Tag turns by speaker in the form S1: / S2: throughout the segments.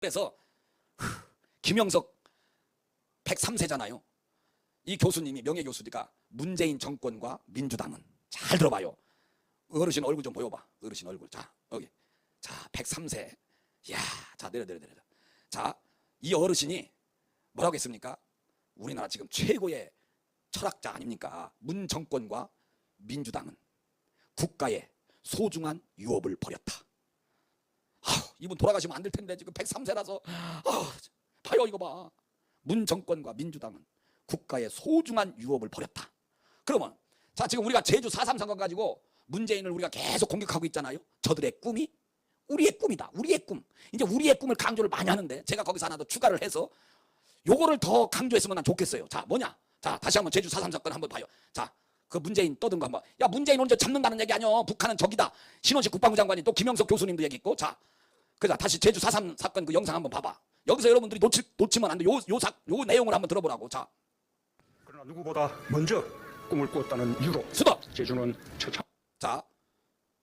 S1: 그래서 후, 김영석 103세잖아요. 이 교수님이 명예 교수니까 문재인 정권과 민주당은 잘 들어봐요. 어르신 얼굴 좀 보여봐. 어르신 얼굴. 자 여기. 자 103세. 이야 자 내려 내려 내려. 자이 어르신이 뭐라고 했습니까? 우리나라 지금 최고의 철학자 아닙니까? 문 정권과 민주당은 국가의 소중한 유업을 버렸다. 이분 돌아가시면 안 될 텐데 지금 103세라서 아, 봐요 이거 봐. 문 정권과 민주당은 국가의 소중한 유업을 버렸다. 그러면 자 지금 우리가 제주 4.3 선거 가지고 문재인을 우리가 계속 공격하고 있잖아요. 저들의 꿈이 우리의 꿈이다. 우리의 꿈. 이제 우리의 꿈을 강조를 많이 하는데 제가 거기서 하나 더 추가를 해서 요거를 더 강조했으면 난 좋겠어요. 자 뭐냐? 자 다시 한번 제주 4.3 사건 한번 봐요. 자그 문재인 떠든 거 한번. 야 문재인 언제 잡는다는 얘기 아니야. 북한은 적이다. 신원식 국방부 장관이 또 김영석 교수님도 얘기했고 자 그자 다시 제주 4.3 사건 그 영상 한번 봐봐. 여기서 여러분들이 놓치, 놓치면 안 돼. 요, 요, 사, 요 내용을 한번 들어보라고. 자,
S2: 그러나 누구보다 먼저 꿈을 꾸었다는 이유로
S1: 수도.
S2: 제주는 처참
S1: 자,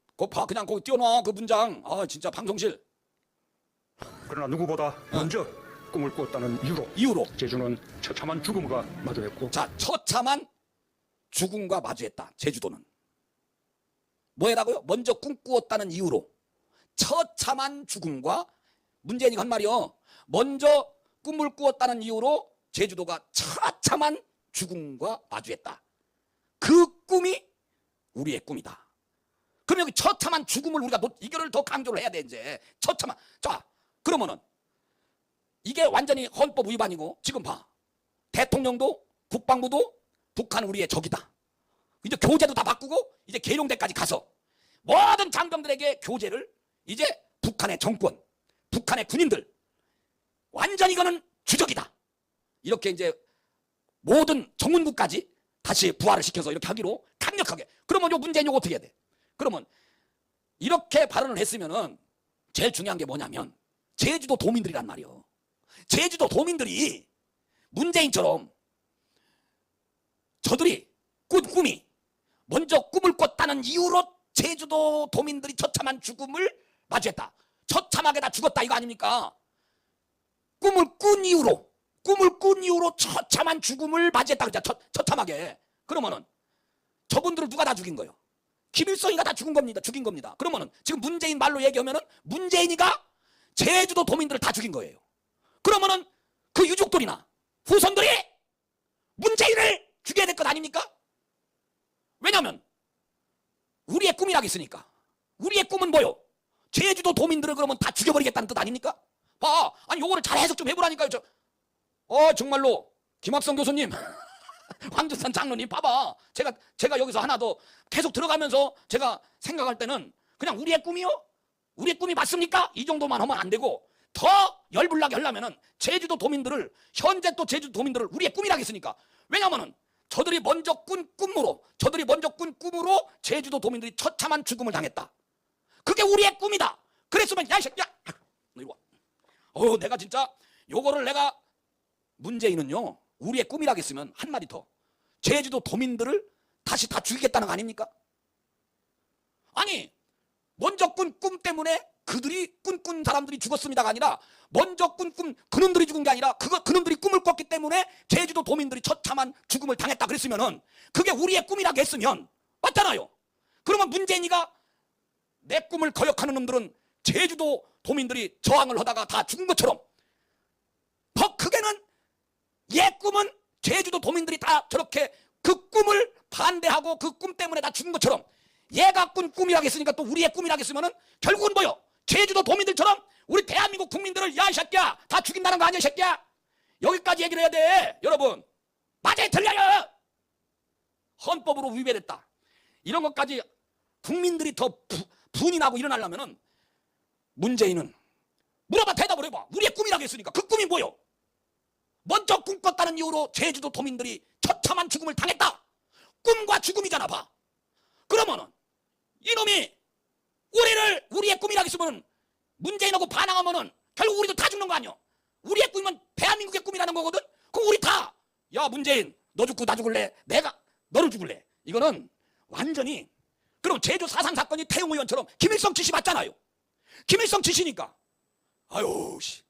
S1: 그거 봐. 그냥 거기 띄워놔. 그 문장. 아, 진짜 방송실.
S2: 그러나 누구보다 먼저 꿈을 꾸었다는 이유로
S1: 이후로.
S2: 제주는 처참한 죽음과 마주했고
S1: 자, 처참한 죽음과 마주했다. 제주도는. 뭐라고요? 먼저 꿈꾸었다는 이유로. 처참한 죽음과 문재인이 한 말이요. 먼저 꿈을 꾸었다는 이유로 제주도가 처참한 죽음과 마주했다. 그 꿈이 우리의 꿈이다. 그럼 여기 처참한 죽음을 우리가 놓- 이거를 더 강조를 해야 돼 이제 처참한 자 그러면은 이게 완전히 헌법 위반이고 지금 봐 대통령도 국방부도 북한 우리의 적이다. 이제 교재도 다 바꾸고 이제 계룡대까지 가서 모든 장병들에게 교재를 이제 북한의 정권, 북한의 군인들 완전 이거는 주적이다. 이렇게 이제 모든 정문부까지 다시 부활을 시켜서 이렇게 하기로 강력하게. 그러면 요 문재인 요거 어떻게 해야 돼? 그러면 이렇게 발언을 했으면은 제일 중요한 게 뭐냐면 제주도 도민들이란 말이요. 제주도 도민들이 문재인처럼 저들이 꾼 꿈이 먼저 꿈을 꿨다는 이유로 제주도 도민들이 처참한 죽음을 맞이했다. 처참하게 다 죽었다 이거 아닙니까? 꿈을 꾼 이유로 꿈을 꾼 이유로 처참한 죽음을 맞이했다? 처, 처참하게. 그러면은 저분들을 누가 다 죽인 거예요? 김일성이가 다 죽은 겁니다. 죽인 겁니다. 그러면은 지금 문재인 말로 얘기하면은 문재인이가 제주도 도민들을 다 죽인 거예요. 그러면은 그 유족들이나 후손들이 문재인을 죽여야 될 것 아닙니까? 왜냐면 우리의 꿈이라겠으니까. 우리의 꿈은 뭐요? 제주도 도민들을 그러면 다 죽여버리겠다는 뜻 아닙니까? 봐, 아니 요거를 잘 해석 좀 해보라니까요. 저, 어 정말로 김학성 교수님, 황준산 장로님 봐봐. 제가 제가 여기서 하나 더 계속 들어가면서 제가 생각할 때는 그냥 우리의 꿈이요? 우리의 꿈이 맞습니까? 이 정도만 하면 안 되고 더 열불나게 하려면은 제주도 도민들을 현재 또 제주도 도민들을 우리의 꿈이라겠으니까 왜냐면은 저들이 먼저 꾼 꿈으로 저들이 먼저 꾼 꿈으로 제주도 도민들이 처참한 죽음을 당했다. 그게 우리의 꿈이다. 그랬으면 야 이 새끼야, 너 이리 와. 어, 내가 진짜 요거를 내가 문재인은요 우리의 꿈이라겠으면 한 마디 더 제주도 도민들을 다시 다 죽이겠다는 거 아닙니까? 아니 먼저 꾼 꿈 때문에 그들이 꿈꾼 사람들이 죽었습니다가 아니라 먼저 꾼꿈 그놈들이 죽은 게 아니라 그거 그놈들이 꿈을 꿨기 때문에 제주도 도민들이 처참한 죽음을 당했다 그랬으면은 그게 우리의 꿈이라고 했으면 맞잖아요. 그러면 문재인이가 내 꿈을 거역하는 놈들은 제주도 도민들이 저항을 하다가 다 죽은 것처럼. 더 크게는 얘 꿈은 제주도 도민들이 다 저렇게 그 꿈을 반대하고 그 꿈 때문에 다 죽은 것처럼. 얘가 꾼 꿈이라겠으니까 또 우리의 꿈이라겠으면은 결국은 뭐요? 제주도 도민들처럼 우리 대한민국 국민들을 야 이 새끼야! 다 죽인다는 거 아니야 이 새끼야! 여기까지 얘기를 해야 돼 여러분! 맞아요 틀려요! 헌법으로 위배됐다. 이런 것까지 국민들이 더 부, 분이 나고 일어나려면은 문재인은 물어봐 대답을 해봐 우리의 꿈이라겠으니까 그 꿈이 뭐요? 먼저 꿈꿨다는 이유로 제주도 도민들이 처참한 죽음을 당했다. 꿈과 죽음이잖아, 봐. 그러면은 이놈이 우리를 우리의 꿈이라겠으면 문재인하고 반항하면은 결국 우리도 다 죽는 거 아니야? 우리의 꿈이면 대한민국의 꿈이라는 거거든. 그럼 우리 다 야 문재인 너 죽고 나 죽을래? 내가 너를 죽을래? 이거는 완전히 그리고 제주 사상 사건이 태용 의원처럼 김일성 지시 맞잖아요. 김일성 지시니까. 아유, 씨.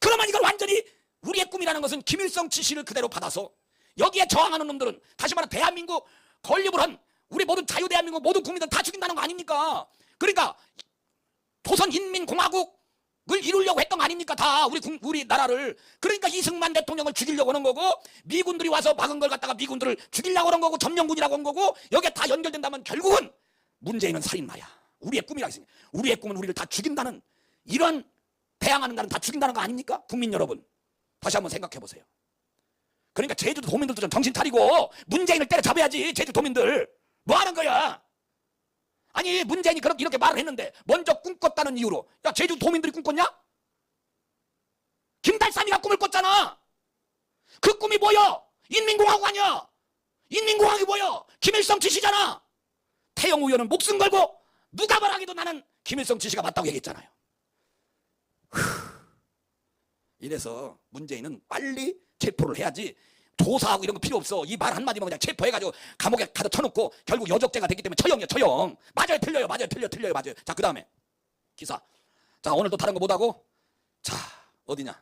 S1: 그러면 이걸 완전히 우리의 꿈이라는 것은 김일성 지시를 그대로 받아서 여기에 저항하는 놈들은 다시 말해 대한민국 건립을 한 우리 모든 자유대한민국 모든 국민들 다 죽인다는 거 아닙니까? 그러니까 조선인민공화국 을 이루려고 했던 거 아닙니까? 다 우리 국- 우리 나라를 그러니까 이승만 대통령을 죽이려고 하는 거고 미군들이 와서 막은 걸 갖다가 미군들을 죽이려고 하는 거고 점령군이라고 한 거고 여기에 다 연결된다면 결국은 문재인은 살인마야. 우리의 꿈이라 했으니 우리의 꿈은 우리를 다 죽인다는 이런 대항하는 나는 다 죽인다는 거 아닙니까? 국민 여러분 다시 한번 생각해 보세요. 그러니까 제주도 도민들도 좀 정신 차리고 문재인을 때려잡아야지 제주 도민들 뭐 하는 거야? 아니 문재인이 그렇게 이렇게 말을 했는데 먼저 꿈꿨다는 이유로 야 제주 도민들이 꿈꿨냐? 김달삼이가 꿈을 꿨잖아. 그 꿈이 뭐야? 인민공화국 아니야? 인민공화국이 뭐야? 김일성 지시잖아. 태영 의원은 목숨 걸고 누가 말하기도 나는 김일성 지시가 맞다고 얘기했잖아요. 후. 이래서 문재인은 빨리 체포를 해야지 조사하고 이런 거 필요 없어. 이 말 한마디만 그냥 체포해가지고 감옥에 가둬 쳐놓고 결국 여적죄가 됐기 때문에 처형이야 처형. 맞아요 틀려요 맞아요 틀려 틀려요 맞아요. 자 그 다음에 기사. 자 오늘 또 다른 거 못하고 자 어디냐